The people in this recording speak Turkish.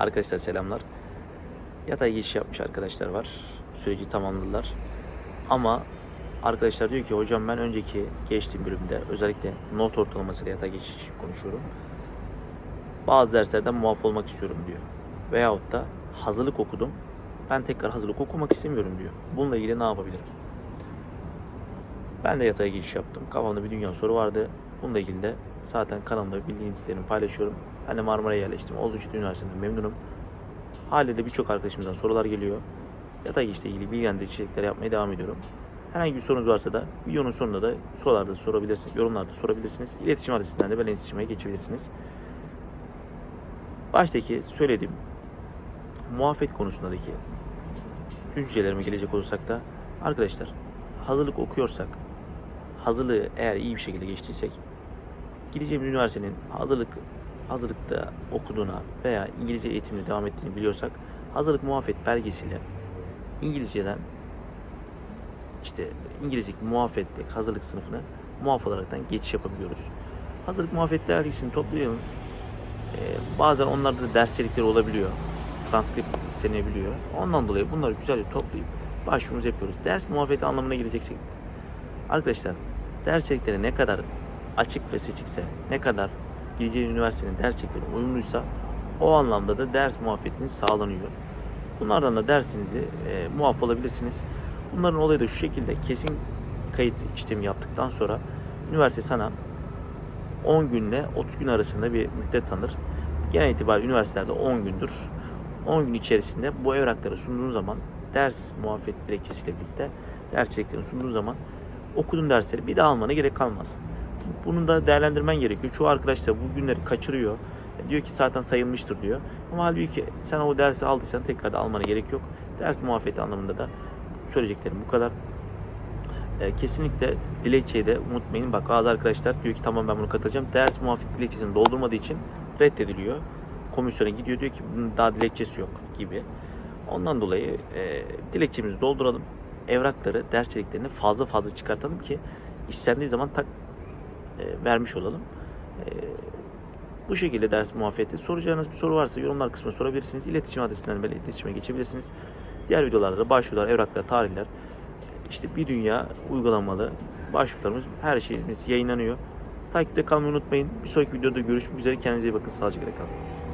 Arkadaşlar selamlar. Yatay geçiş yapmış arkadaşlar var. Süreci tamamladılar. Ama arkadaşlar diyor ki hocam ben önceki geçtiğim bölümde özellikle not ortalamasıyla yatay geçiş konuşuyorum. Bazı derslerden muaf olmak istiyorum diyor. Veyahut da hazırlık okudum. Ben tekrar hazırlık okumak istemiyorum diyor. Bununla ilgili ne yapabilirim? Ben de yatay geçiş yaptım. Kafamda bir dünya soru vardı. Bununla ilgili de zaten kanalımda bildiğimlerimi paylaşıyorum. Ben de Marmara'ya yerleştim. Oldukça üniversiteden memnunum. Haliyle birçok arkadaşımızdan sorular geliyor. Yatay geçişle ilgili bilgilendirici içerikler yapmaya devam ediyorum. Herhangi bir sorunuz varsa da videonun sonunda da sorularda sorabilirsiniz, yorumlarda sorabilirsiniz. İletişim adresinden de benimle iletişime geçebilirsiniz. Baştaki söylediğim muafiyet konusundaki düşüncelerime gelecek olursak da arkadaşlar hazırlık okuyorsak hazırlığı eğer iyi bir şekilde geçtiysek gideceğimiz üniversitenin hazırlık hazırlıkta okuduğuna veya İngilizce eğitimine devam ettiğini biliyorsak hazırlık muafiyet belgesiyle İngilizceden işte İngilizce muafiyetlik hazırlık sınıfını muaf olaraktan geçiş yapabiliyoruz. Hazırlık muafiyet belgesini toplayalım. Ee, bazen onlarda da ders içerikleri olabiliyor. Transkript istenebiliyor. Ondan dolayı bunları güzelce toplayıp başvurumuzu yapıyoruz. Ders muafiyeti anlamına geleceksek arkadaşlar ders içerikleri ne kadar açık ve seçikse, ne kadar gideceği üniversitenin ders içerikleri uyumluysa o anlamda da ders muafiyetiniz sağlanıyor. Bunlardan da dersinizi e, muaf olabilirsiniz. Bunların olayı da şu şekilde kesin kayıt işlemi yaptıktan sonra üniversite sana 10 günle 30 gün arasında bir müddet tanır. Genel itibariyle üniversitelerde 10 gündür. 10 gün içerisinde bu evrakları sunduğun zaman ders muafiyet dilekçesiyle birlikte ders içeriklerini sunduğun zaman okuduğun dersleri bir daha almana gerek kalmaz. Bunun da değerlendirmen gerekiyor. Çoğu arkadaş da bu günleri kaçırıyor. E, Diyor ki zaten sayılmıştır diyor. Ama halbuki sen o dersi aldıysan tekrar da almana gerek yok. Ders muafiyeti anlamında da söyleyeceklerim bu kadar. E, kesinlikle dilekçeyi de unutmayın. Bak bazı arkadaşlar diyor ki tamam ben bunu katılacağım. Ders muafiyet dilekçesini doldurmadığı için reddediliyor. Komisyona gidiyor diyor ki bunun daha dilekçesi yok gibi. Ondan dolayı e, dilekçemizi dolduralım. Evrakları, ders içeriklerini fazla fazla çıkartalım ki istendiği zaman tak e, vermiş olalım. E, bu şekilde ders muafiyeti. Soracağınız bir soru varsa yorumlar kısmına sorabilirsiniz. İletişim adresinden böyle iletişime geçebilirsiniz. Diğer videolarda da başvurular, evraklar, tarihler, işte bir dünya uygulamalı başvurularımız, her şeyimiz yayınlanıyor. Takipte kalmayı unutmayın. Bir sonraki videoda görüşmek üzere. Kendinize iyi bakın. Sağlıcakla kalın.